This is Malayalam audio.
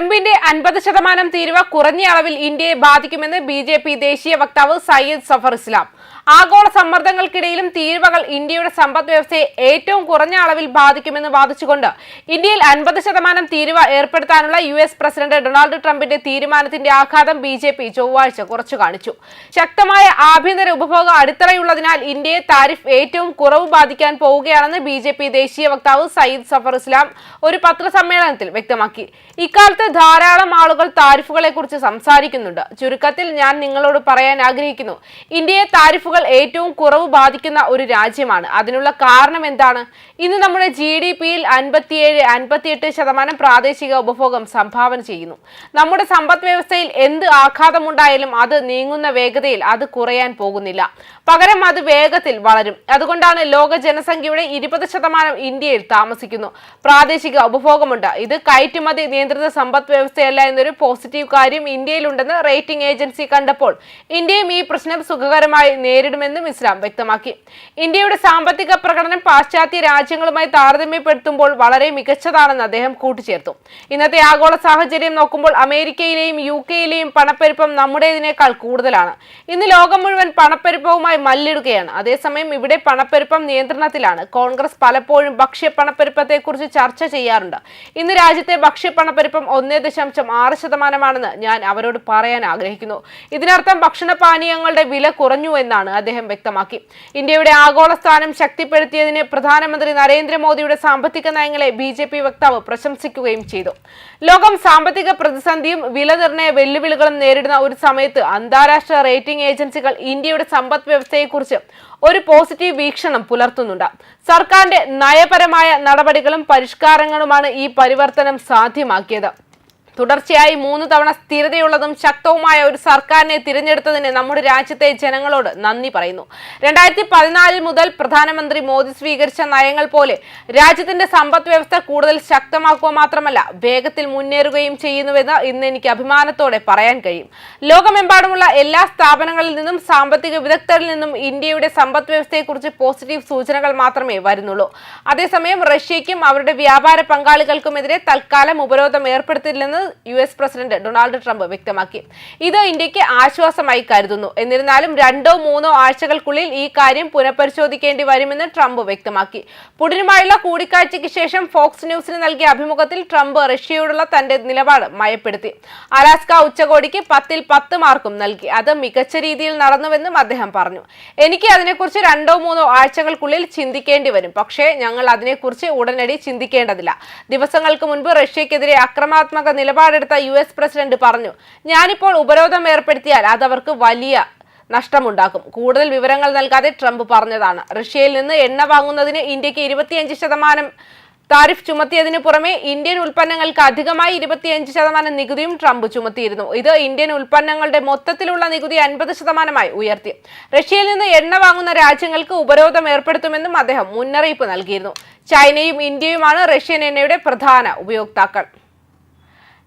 ട്രംപിന്റെ അൻപത് ശതമാനം തീരുവ കുറഞ്ഞ അളവിൽ ഇന്ത്യയെ ബാധിക്കുമെന്ന് ബി ദേശീയ വക്താവ് സയ്യിദ് സഫർ ഇസ്ലാം. ആഗോള സമ്മർദ്ദങ്ങൾക്കിടയിലും തീരുവകൾ ഇന്ത്യയുടെ സമ്പദ് വ്യവസ്ഥയെ ഏറ്റവും കുറഞ്ഞ അളവിൽ ബാധിക്കുമെന്ന് വാദിച്ചുകൊണ്ട് ഇന്ത്യയിൽ അൻപത് ശതമാനം തീരുവ ഏർപ്പെടുത്താനുള്ള യു എസ് പ്രസിഡന്റ് ഡൊണാൾഡ് ട്രംപിന്റെ തീരുമാനത്തിന്റെ ആഘാതം ബി ജെ പി ചൊവ്വാഴ്ച കുറച്ചു കാണിച്ചു. ശക്തമായ ആഭ്യന്തര ഉപഭോഗ അടിത്തറയുള്ളതിനാൽ ഇന്ത്യയെ താരിഫ് ഏറ്റവും കുറവ് ബാധിക്കാൻ പോവുകയാണെന്ന് ബി ജെ പി ദേശീയ വക്താവ് സയ്യിദ് സഫർ ഇസ്ലാം ഒരു പത്രസമ്മേളനത്തിൽ വ്യക്തമാക്കി. ഇക്കാലത്ത് ധാരാളം ആളുകൾ താരിഫുകളെ കുറിച്ച് സംസാരിക്കുന്നുണ്ട്. ചുരുക്കത്തിൽ ഞാൻ നിങ്ങളോട് പറയാൻ ആഗ്രഹിക്കുന്നു. ഇന്ത്യയെ താരിഫുകൾ ഏറ്റവും കുറവ് ബാധിക്കുന്ന ഒരു രാജ്യമാണ്. അതിനുള്ള കാരണം എന്താണ്? ഇന്ന് നമ്മുടെ ജി ഡി പിയിൽ അൻപത്തിയേഴ് അൻപത്തിയെട്ട് ശതമാനം പ്രാദേശിക ഉപഭോഗം സംഭാവന ചെയ്യുന്നു. നമ്മുടെ സമ്പദ് വ്യവസ്ഥയിൽ എന്ത് ആഘാതമുണ്ടായാലും അത് നീങ്ങുന്ന വേഗതയിൽ അത് കുറയാൻ പോകുന്നില്ല. പകരം അത് വേഗത്തിൽ വളരും. അതുകൊണ്ടാണ് ലോക ജനസംഖ്യയുടെ ഇരുപത് ശതമാനം ഇന്ത്യയിൽ താമസിക്കുന്നു. പ്രാദേശിക ഉപഭോഗമുണ്ട്. ഇത് കയറ്റുമതി നിയന്ത്രിത സമ്പദ് വ്യവസ്ഥയല്ല എന്നൊരു പോസിറ്റീവ് കാര്യം ഇന്ത്യയിലുണ്ടെന്ന് റേറ്റിംഗ് ഏജൻസി കണ്ടപ്പോൾ ഇന്ത്യയും ഈ പ്രശ്നം സുഖകരമായി നേരിടുമെന്നും ഇസ്ലാം വ്യക്തമാക്കി. ഇന്ത്യയുടെ സാമ്പത്തിക പ്രകടനം പാശ്ചാത്യ രാജ്യങ്ങളുമായി താരതമ്യപ്പെടുത്തുമ്പോൾ വളരെ മികച്ചതാണെന്ന് അദ്ദേഹം കൂട്ടിച്ചേർത്തു. ഇന്നത്തെ ആഗോള സാഹചര്യം നോക്കുമ്പോൾ അമേരിക്കയിലെയും യു കെയിലെയും പണപ്പെരുപ്പം നമ്മുടേതിനേക്കാൾ കൂടുതലാണ്. ഇന്ന് ലോകം മുഴുവൻ പണപ്പെരുപ്പവുമായി മല്ലിടുകയാണ്. അതേസമയം ഇവിടെ പണപ്പെരുപ്പം നിയന്ത്രണത്തിലാണ്. കോൺഗ്രസ് പലപ്പോഴും ഭക്ഷ്യ പണപ്പെരുപ്പത്തെക്കുറിച്ച് ചർച്ച ചെയ്യാറുണ്ട്. ഇന്ന് രാജ്യത്തെ ഭക്ഷ്യ പണപ്പെരുപ്പം ഒന്നേ ദശാംശം ആറ് ശതമാനമാണെന്ന് ഞാൻ അവരോട് പറയാൻ ആഗ്രഹിക്കുന്നു. ഇതിനർത്ഥം ഭക്ഷണപാനീയങ്ങളുടെ വില കുറഞ്ഞു എന്നാണ് അദ്ദേഹം വ്യക്തമാക്കി. ഇന്ത്യയുടെ ആഗോള സ്ഥാനം ശക്തിപ്പെടുത്തിയതിന് പ്രധാനമന്ത്രി നരേന്ദ്രമോദിയുടെ സാമ്പത്തിക നയങ്ങളെ ബി ജെ പി വക്താവ് പ്രശംസിക്കുകയും ചെയ്തു. ലോകം സാമ്പത്തിക പ്രതിസന്ധിയും വില നിർണയ വെല്ലുവിളികളും നേരിടുന്ന ഒരു സമയത്ത് അന്താരാഷ്ട്ര റേറ്റിംഗ് ഏജൻസികൾ ഇന്ത്യയുടെ സമ്പദ് വ്യവസ്ഥയെക്കുറിച്ച് ഒരു പോസിറ്റീവ് വീക്ഷണം പുലർത്തുന്നുണ്ട്. സർക്കാരിന്റെ നയപരമായ നടപടികളും പരിഷ്കാരങ്ങളുമാണ് ഈ പരിവർത്തനം സാധ്യമാക്കിയത്. തുടർച്ചയായി മൂന്ന് തവണ സ്ഥിരതയുള്ളതും ശക്തവുമായ ഒരു സർക്കാരിനെ തിരഞ്ഞെടുത്തതിന് നമ്മുടെ രാജ്യത്തെ ജനങ്ങളോട് നന്ദി പറയുന്നു. രണ്ടായിരത്തി പതിനാലിൽ മുതൽ പ്രധാനമന്ത്രി മോദി സ്വീകരിച്ച നയങ്ങൾ പോലെ രാജ്യത്തിന്റെ സമ്പദ് വ്യവസ്ഥ കൂടുതൽ ശക്തമാക്കുക മാത്രമല്ല വേഗത്തിൽ മുന്നേറുകയും ചെയ്യുന്നുവെന്ന് ഇന്ന് എനിക്ക് അഭിമാനത്തോടെ പറയാൻ കഴിയും. ലോകമെമ്പാടുമുള്ള എല്ലാ സ്ഥാപനങ്ങളിൽ നിന്നും സാമ്പത്തിക വിദഗ്ധരിൽ നിന്നും ഇന്ത്യയുടെ സമ്പദ് വ്യവസ്ഥയെക്കുറിച്ച് പോസിറ്റീവ് സൂചനകൾ മാത്രമേ വരുന്നുള്ളൂ. അതേസമയം റഷ്യയ്ക്കും അവരുടെ വ്യാപാര പങ്കാളികൾക്കുമെതിരെ തൽക്കാലം ഉപരോധം ഏർപ്പെടുത്തില്ലെന്ന് U S president Donald Trump വ്യക്തമാക്കി. ഇത് ഇന്ത്യയ്ക്ക് ആശ്വാസമായി കരുതുന്നു. എന്നിരുന്നാലും രണ്ടോ മൂന്നോ ആഴ്ചകൾക്കുള്ളിൽ ഈ കാര്യം പുനഃപരിശോധിക്കേണ്ടി വരുമെന്ന് ട്രംപ് വ്യക്തമാക്കി. പുടിനുമായുള്ള കൂടിക്കാഴ്ചയ്ക്ക് ശേഷം ഫോക്സ് ന്യൂസിന് നൽകിയ അഭിമുഖത്തിൽ ട്രംപ് റഷ്യയോടുള്ള തന്റെ നിലപാട് മയപ്പെടുത്തി. അലാസ്ക ഉച്ചകോടിക്ക് പത്തിൽ പത്ത് മാർക്കും നൽകി. അത് മികച്ച രീതിയിൽ നടന്നുവെന്നും അദ്ദേഹം പറഞ്ഞു. എനിക്ക് അതിനെക്കുറിച്ച് രണ്ടോ മൂന്നോ ആഴ്ചകൾക്കുള്ളിൽ ചിന്തിക്കേണ്ടി വരും. പക്ഷേ ഞങ്ങൾ അതിനെക്കുറിച്ച് ഉടനടി ചിന്തിക്കേണ്ടതില്ല. ദിവസങ്ങൾക്ക് മുൻപ് റഷ്യക്കെതിരെ അക്രമാത്മക നിലപാടെടുത്ത യു എസ് പ്രസിഡന്റ് പറഞ്ഞു ഞാനിപ്പോൾ ഉപരോധം ഏർപ്പെടുത്തിയാൽ അതവർക്ക് വലിയ നഷ്ടമുണ്ടാക്കും. കൂടുതൽ വിവരങ്ങൾ നൽകാതെ ട്രംപ് പറഞ്ഞതാണ്. റഷ്യയിൽ നിന്ന് എണ്ണ വാങ്ങുന്നതിന് ഇന്ത്യയ്ക്ക് ഇരുപത്തിയഞ്ച് ശതമാനം താരിഫ് ചുമത്തിയതിനു പുറമെ ഇന്ത്യൻ ഉൽപ്പന്നങ്ങൾക്ക് അധികമായി ഇരുപത്തിയഞ്ച് ശതമാനം നികുതിയും ട്രംപ് ചുമത്തിയിരുന്നു. ഇത് ഇന്ത്യൻ ഉൽപ്പന്നങ്ങളുടെ മൊത്തത്തിലുള്ള നികുതി അൻപത് ശതമാനമായി ഉയർത്തി. റഷ്യയിൽ നിന്ന് എണ്ണ വാങ്ങുന്ന രാജ്യങ്ങൾക്ക് ഉപരോധം ഏർപ്പെടുത്തുമെന്നും അദ്ദേഹം മുന്നറിയിപ്പ് നൽകിയിരുന്നു. ചൈനയും ഇന്ത്യയുമാണ് റഷ്യൻ എണ്ണയുടെ പ്രധാന ഉപയോക്താക്കൾ.